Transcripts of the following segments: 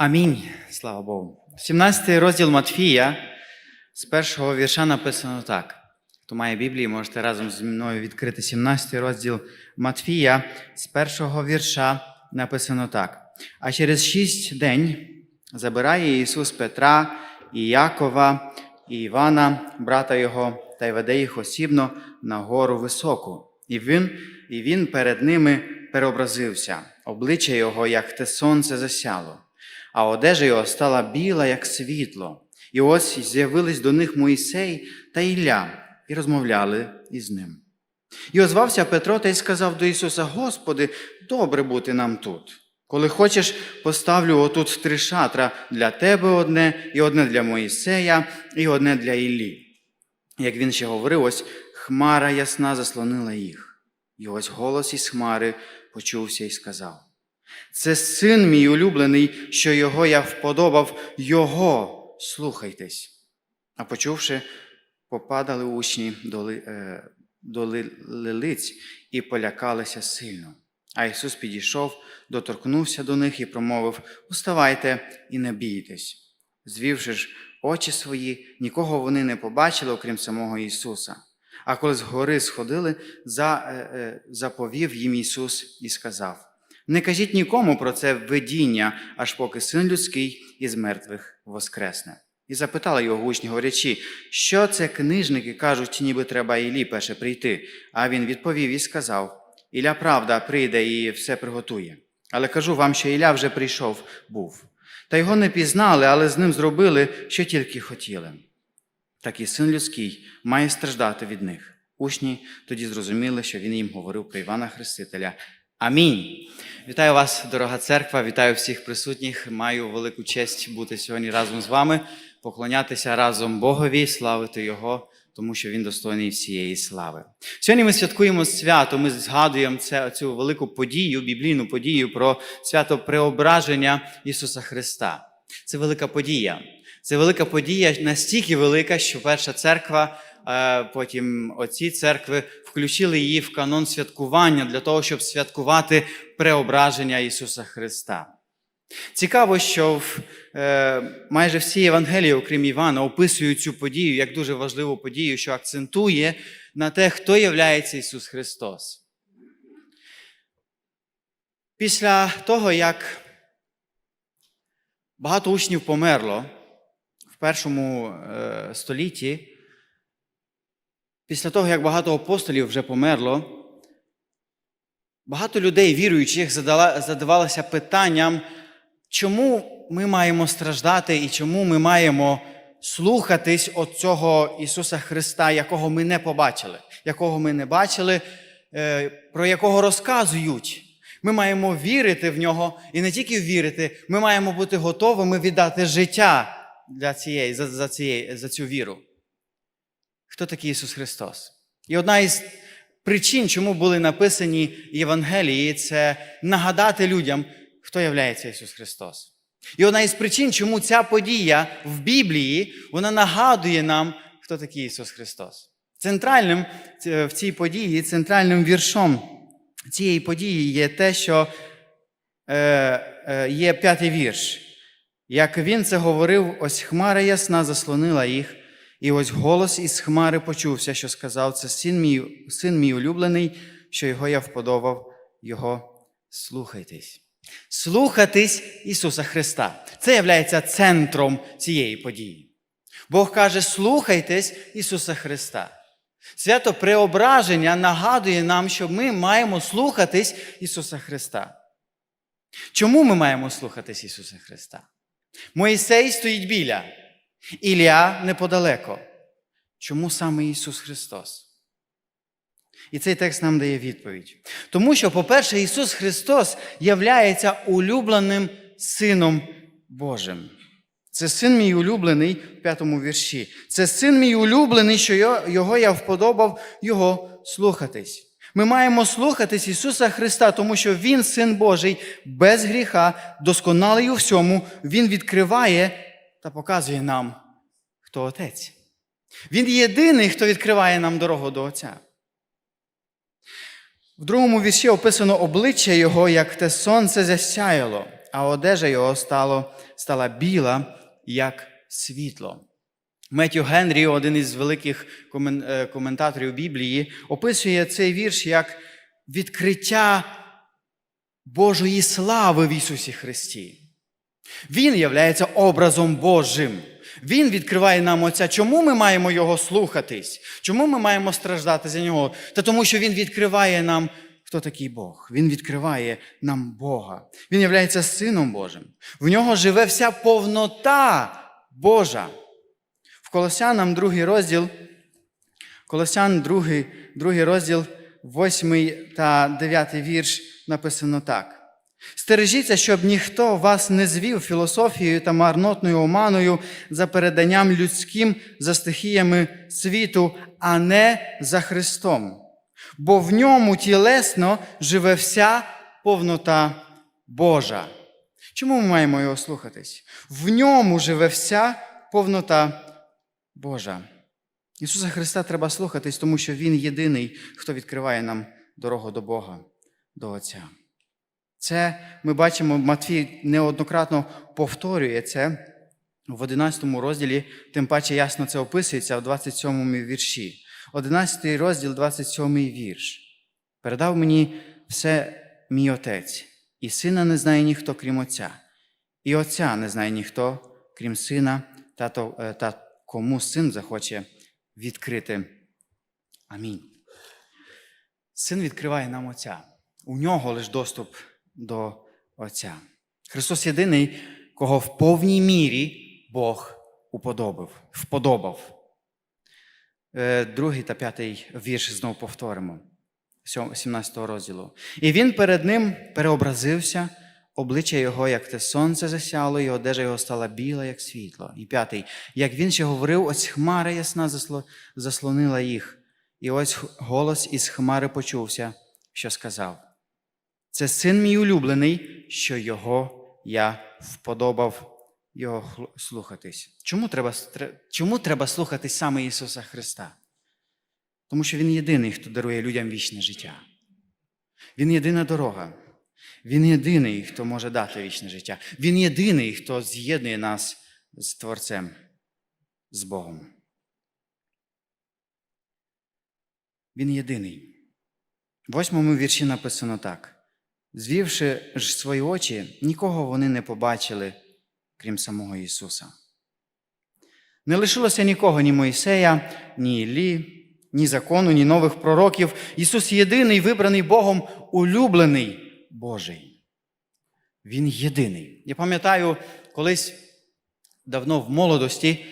Амінь. Слава Богу. 17 розділ Матфія з першого вірша написано так. Хто має Біблії, можете разом зі мною відкрити 17 розділ Матфія з першого вірша написано так. А через шість день забирає Ісус Петра і Якова і Івана, брата його, та й веде їх осібно на гору високу. І він, і він перед ними переобразився, обличчя його, як те сонце засяло, а одежа його стала біла, як світло. І ось з'явились до них Моїсей та Ілля, і розмовляли із ним. І озвався Петро та й сказав до Ісуса: Господи, добре бути нам тут. Коли хочеш, поставлю отут три шатра для тебе одне, і одне для Моїсея, і одне для Іллі. Як він ще говорив, ось хмара ясна заслонила їх. І ось голос із хмари почувся і сказав: Це син мій улюблений, що його я вподобав, його слухайтесь. А почувши, попадали учні до, е, лилиць і полякалися сильно. А Ісус підійшов, доторкнувся до них і промовив: Уставайте і не бійтесь. Звівши ж очі свої, нікого вони не побачили, окрім самого Ісуса. А коли з гори сходили, е, е, заповів їм Ісус і сказав: Не кажіть нікому про це видіння, аж поки син людський із мертвих воскресне. І запитали його учні, говорячи, що це книжники кажуть, ніби треба Іллі перше прийти. А він відповів і сказав: Ілля правда прийде і все приготує. Але кажу вам, що Ілля вже прийшов був. Та його не пізнали, але з ним зробили, що тільки хотіли. Так і син людський має страждати від них. Учні тоді зрозуміли, що він їм говорив про Івана Хрестителя. Амінь. Вітаю вас, дорога церква, вітаю всіх присутніх. Маю велику честь бути сьогодні разом з вами, поклонятися разом Богові, славити Його, тому що Він достойний всієї слави. Сьогодні ми святкуємо свято, ми згадуємо це, цю велику подію, біблійну подію про свято преображення Ісуса Христа. Це велика подія. Це велика подія настільки велика, що перша церква, потім оці церкви включили її в канон святкування для того, щоб святкувати преображення Ісуса Христа. Цікаво, що в, е, майже всі Євангелії, окрім Івана, описують цю подію як дуже важливу подію, що акцентує на те, хто є Ісус Христос. Після того, як багато учнів померло в першому е, столітті, після того, як багато апостолів вже померло, багато людей, віруючих, задавалося питанням, чому ми маємо страждати і чому ми маємо слухатись от цього Ісуса Христа, якого ми не побачили, якого ми не бачили, е, про якого розказують. Ми маємо вірити в нього і не тільки вірити, ми маємо бути готовими віддати життя для цієї, за, за, цієї, за цю віру. Хто такий Ісус Христос? І одна із причин, чому були написані Євангелії, це нагадати людям, хто є Ісус Христос. І одна із причин, чому ця подія в Біблії, вона нагадує нам, хто такий Ісус Христос. Центральним е, в цій події, центральним віршом цієї події є те, що е, е, є п'ятий вірш. Як він це говорив, ось хмара ясна заслонила їх, і ось голос із хмари почувся, що сказав: Це син мій, син мій улюблений, що його я вподобав, його слухайтесь. Слухатись Ісуса Христа. Це є центром цієї події. Бог каже: слухайтесь Ісуса Христа. Свято преображення нагадує нам, що ми маємо слухатись Ісуса Христа. Чому ми маємо слухатись Ісуса Христа? Моїсей стоїть біля, Ілля неподалеко. Чому саме Ісус Христос? І цей текст нам дає відповідь. Тому що, по-перше, Ісус Христос являється улюбленим Сином Божим. Це син мій улюблений в п'ятому вірші. Це син мій улюблений, що його я вподобав його слухатись. Ми маємо слухатись Ісуса Христа, тому що Він, син Божий, без гріха, досконалий у всьому, Він відкриває та показує нам, хто Отець. Він єдиний, хто відкриває нам дорогу до Отця. В другому вірші описано обличчя Його, як те сонце засяяло, а одежа його стало, стала біла, як світло. Меттю Генрі, один із великих е, коментаторів Біблії, описує цей вірш як відкриття Божої слави в Ісусі Христі. Він являється образом Божим. Він відкриває нам Отця. Чому ми маємо Його слухатись? Чому ми маємо страждати за нього? Та тому, що Він відкриває нам, хто такий Бог. Він відкриває нам Бога. Він являється Сином Божим. В нього живе вся повнота Божа. В Колосянам другий розділ, Колосян, другий, другий розділ, восьмий та дев'ятий вірш написано так. Стережіться, щоб ніхто вас не звів філософією та марнотною оманою за переданням людським за стихіями світу, а не за Христом. Бо в ньому тілесно живе вся повнота Божа. Чому ми маємо його слухатись? В ньому живе вся повнота Божа. Ісуса Христа треба слухатись, тому що Він єдиний, хто відкриває нам дорогу до Бога, до Отця. Це ми бачимо, Матвій неоднократно повторює це в 11 розділі, тим паче ясно це описується в 27 вірші. 11 розділ, 27 вірш. Передав мені все мій отець, і сина не знає ніхто, крім Отця, і Отця не знає ніхто, крім сина, та, то, е, та кому син захоче відкрити. Амінь. Син відкриває нам Отця. У нього лише доступ до Отця. Христос єдиний, кого в повній мірі Бог уподобав, вподобав. Е, Другий та п'ятий вірш знову повторимо, 17 розділу. І він перед ним переобразився, обличчя його, як те сонце засяло, і одежа його стала біла, як світло. І п'ятий. Як він ще говорив, ось хмара ясна заслонила їх. І ось голос із хмари почувся, що сказав: Це син мій улюблений, що його я вподобав його слухатись. Чому треба, чому треба слухатись саме Ісуса Христа? Тому що Він єдиний, хто дарує людям вічне життя. Він єдина дорога. Він єдиний, хто може дати вічне життя. Він єдиний, хто з'єднує нас з Творцем, з Богом. Він єдиний. В восьмому вірші написано так: звівши ж свої очі, нікого вони не побачили, крім самого Ісуса. Не лишилося нікого, ні Моїсея, ні Іллі, ні закону, ні нових пророків. Ісус єдиний, вибраний Богом, улюблений Божий. Він єдиний. Я пам'ятаю, колись давно в молодості,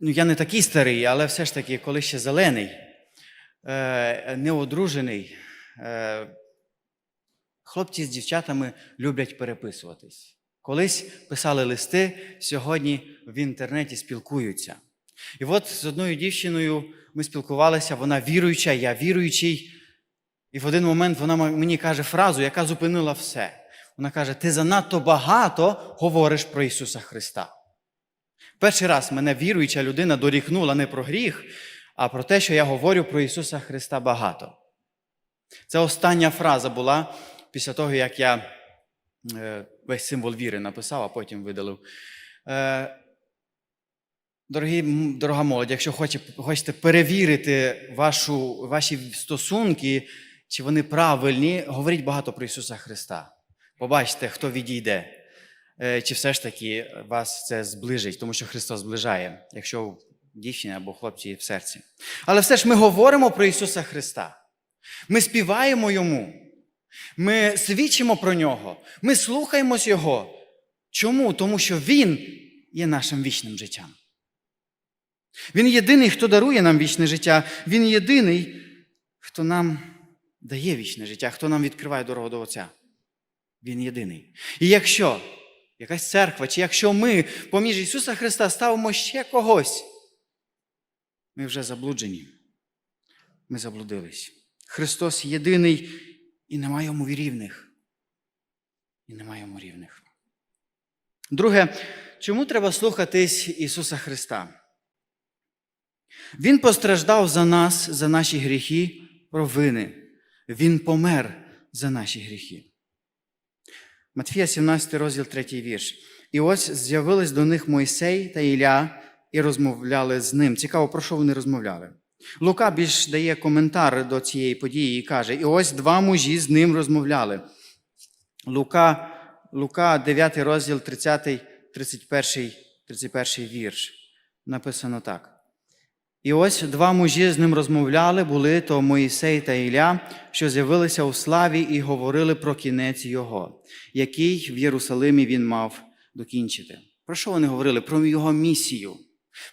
ну я не такий старий, але все ж таки, коли ще зелений, е, неодружений, е, хлопці з дівчатами люблять переписуватись. Колись писали листи, сьогодні в інтернеті спілкуються. І от з одною дівчиною ми спілкувалися, вона віруюча, я віруючий. І в один момент вона мені каже фразу, яка зупинила все. Вона каже: Ти занадто багато говориш про Ісуса Христа. Перший раз мене віруюча людина дорікнула не про гріх, а про те, що я говорю про Ісуса Христа багато. Це остання фраза була після того, як я е, весь символ віри написав, а потім видалив. Е, Дорогі, дорога молодь, якщо хоче, хочете перевірити вашу, ваші стосунки, чи вони правильні, говоріть багато про Ісуса Христа. Побачите, хто відійде, Е, чи все ж таки вас це зближить, тому що Христос зближає, якщо дівчині або хлопці в серці. Але все ж ми говоримо про Ісуса Христа. Ми співаємо Йому, ми свідчимо про Нього, ми слухаємось Його. Чому? Тому що Він є нашим вічним життям. Він єдиний, хто дарує нам вічне життя. Він єдиний, хто нам дає вічне життя, хто нам відкриває дорогу до Отця. Він єдиний. І якщо якась церква, чи якщо ми поміж Ісуса Христа ставимо ще когось, ми вже заблуджені. Ми заблудились. Христос єдиний і немає йому рівних. І немає йому рівних. Друге, чому треба слухатись Ісуса Христа? Він постраждав за нас, за наші гріхи, провини. Він помер за наші гріхи. Матфія, 17 розділ, 3 вірш. І ось з'явились до них Мойсей та Ілля і розмовляли з ним. Цікаво, про що вони розмовляли. Лука більш дає коментар до цієї події і каже: І ось два мужі з ним розмовляли. Лука, Лука 9 розділ, 30, 31, 31 вірш. Написано так. І ось два мужі з ним розмовляли, були то Моїсей та Ілля, що з'явилися у славі і говорили про кінець його, який в Єрусалимі він мав докінчити. Про що вони говорили? Про його місію,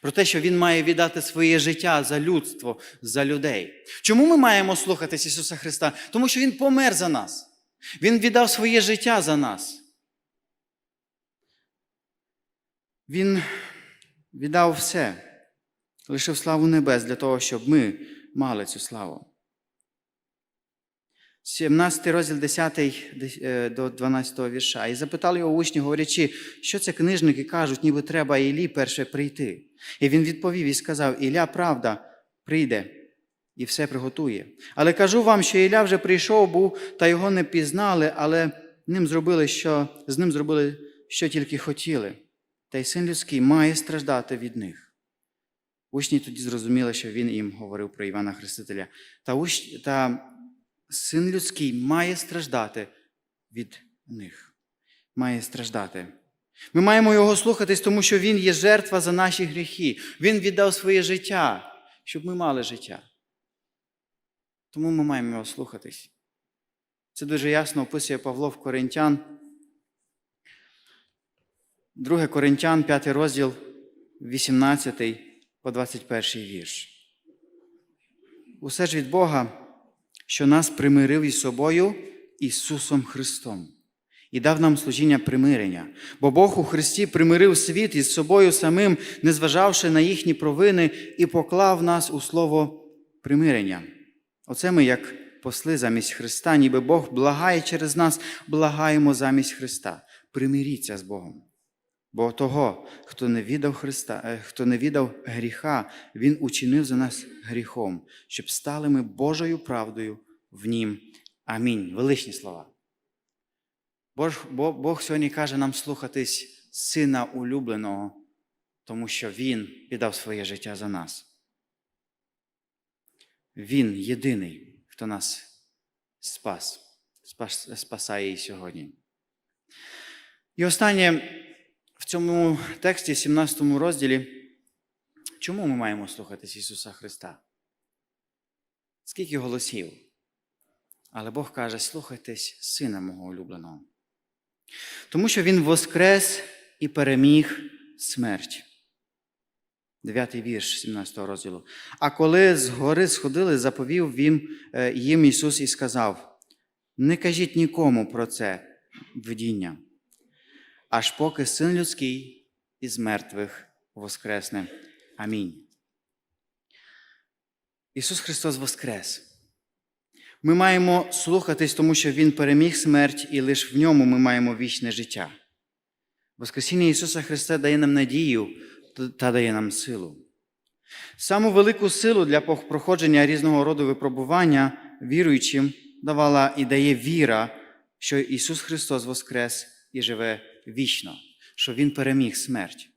про те, що він має віддати своє життя за людство, за людей. Чому ми маємо слухатись Ісуса Христа? Тому що Він помер за нас. Він віддав своє життя за нас. Він віддав все лишив славу небес для того, щоб ми мали цю славу. 17 розділ 10 е, до 12 вірша. І запитали його учні, говорячи, що це книжники кажуть, ніби треба Іллі перше прийти. І він відповів і сказав: Ілля, правда, прийде і все приготує. Але кажу вам, що Ілля вже прийшов був, та його не пізнали, але ним зробили, що, з ним зробили, що тільки хотіли. Та й син людський має страждати від них. Учні тоді зрозуміли, що він їм говорив про Івана Хрестителя. Та, уч... та син людський має страждати від них. Має страждати. Ми маємо його слухатись, тому що він є жертва за наші гріхи. Він віддав своє життя, щоб ми мали життя. Тому ми маємо його слухатись. Це дуже ясно описує Павло в Коринтян. 2 Коринтян, 5 розділ, 18 по 21 вірш. Усе ж від Бога, що нас примирив із собою Ісусом Христом і дав нам служіння примирення. Бо Бог у Христі примирив світ із собою самим, незважавши на їхні провини, і поклав нас у слово примирення. Оце ми, як посли замість Христа, ніби Бог благає через нас, благаємо замість Христа. Примиріться з Богом. Бо того, хто не віддав Христа, е, хто не віддав гріха, Він учинив за нас гріхом, щоб стали ми Божою правдою в Нім. Амінь. Величні слова. Бог, Бог сьогодні каже нам слухатись Сина улюбленого, тому що Він віддав своє життя за нас. Він єдиний, хто нас спас, спас спасає і сьогодні. І останнє в цьому тексті, 17 розділі, чому ми маємо слухатись Ісуса Христа? Скільки голосів? Але Бог каже: слухайтесь Сина мого улюбленого. Тому що Він воскрес і переміг смерть. Дев'ятий вірш 17 розділу. А коли з гори сходили, заповів він, їм Ісус і сказав: Не кажіть нікому про це видіння аж поки син людський із мертвих воскресне. Амінь. Ісус Христос Воскрес. Ми маємо слухатись, тому що Він переміг смерть, і лише в ньому ми маємо вічне життя. Воскресіння Ісуса Христа дає нам надію та дає нам силу. Саму велику силу для проходження різного роду випробування віруючим давала і дає віра, що Ісус Христос Воскрес і живе вічно, що Він переміг смерть.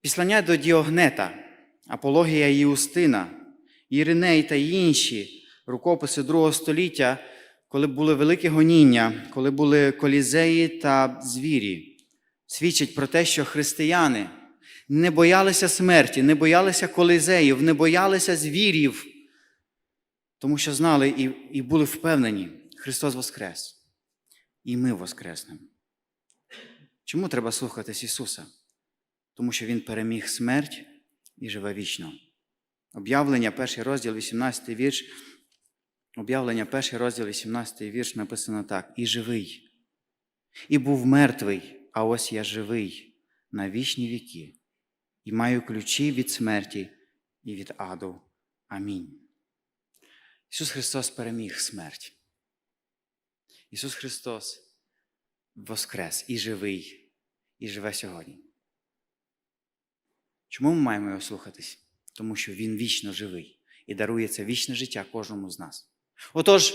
Післання до Діогнета, Апологія Іустина, Іриней та інші рукописи другого століття, коли були великі гоніння, коли були колізеї та звірі, свідчать про те, що християни не боялися смерті, не боялися колізеїв, не боялися звірів, тому що знали і, і були впевнені, Христос Воскрес. І ми Воскреснемо. Чому треба слухатись Ісуса? Тому що Він переміг смерть і живе вічно. Об'явлення, перший розділ, 18 вірш. Об'явлення, перший розділ, 18 вірш написано так: І живий. І був мертвий, а ось я живий на вічні віки, і маю ключі від смерті і від аду. Амінь. Ісус Христос переміг смерть. Ісус Христос воскрес і живий, і живе сьогодні. Чому ми маємо його слухатись? Тому що Він вічно живий і дарує це вічне життя кожному з нас. Отож,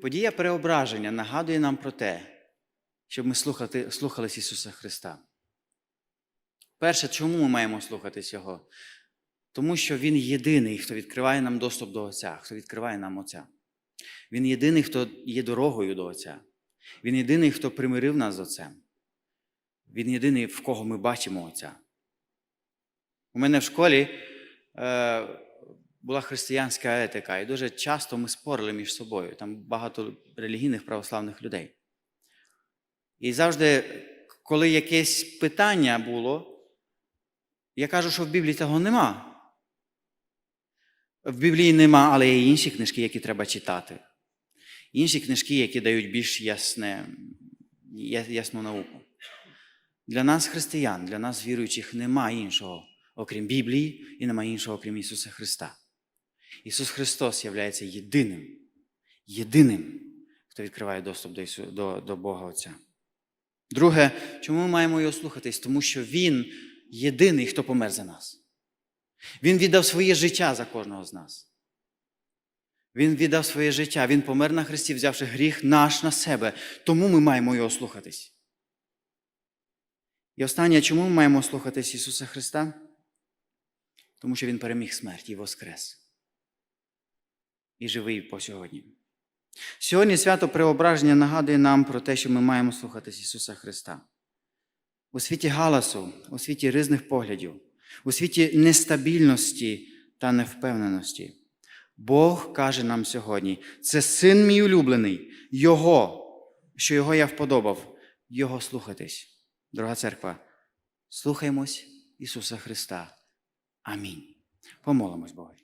Подія переображення нагадує нам про те, щоб ми слухати, слухались Ісуса Христа. Перше, чому ми маємо слухатись Його? Тому що Він єдиний, хто відкриває нам доступ до Отця, хто відкриває нам Отця. Він єдиний, хто є дорогою до Отця. Він єдиний, хто примирив нас з Отцем. Він єдиний, в кого ми бачимо Отця. У мене в школі е, була християнська етика, і дуже часто ми спорили між собою. Там багато релігійних православних людей. І завжди, коли якесь питання було, я кажу, що в Біблії того нема. В Біблії нема, але є інші книжки, які треба читати. Інші книжки, які дають більш ясне, ясну науку. Для нас, християн, для нас, віруючих, нема іншого, окрім Біблії, і нема іншого, окрім Ісуса Христа. Ісус Христос є єдиним, єдиним, хто відкриває доступ до, Ісу, до, до Бога Отця. Друге, чому ми маємо його слухатись? Тому що Він єдиний, хто помер за нас. Він віддав своє життя за кожного з нас. Він віддав своє життя, Він помер на Христі, взявши гріх наш на себе. Тому ми маємо його слухатись. І останнє, чому ми маємо слухатись Ісуса Христа? Тому що Він переміг смерть і воскрес. І живий по сьогодні. Сьогодні свято Преображення нагадує нам про те, що ми маємо слухатись Ісуса Христа. У світі галасу, у світі різних поглядів, у світі нестабільності та невпевненості. Бог каже нам сьогодні: це син мій улюблений, Його, що Його я вподобав, Його слухатись. Дорога церква, слухаймось Ісуса Христа. Амінь. Помолимось Богу.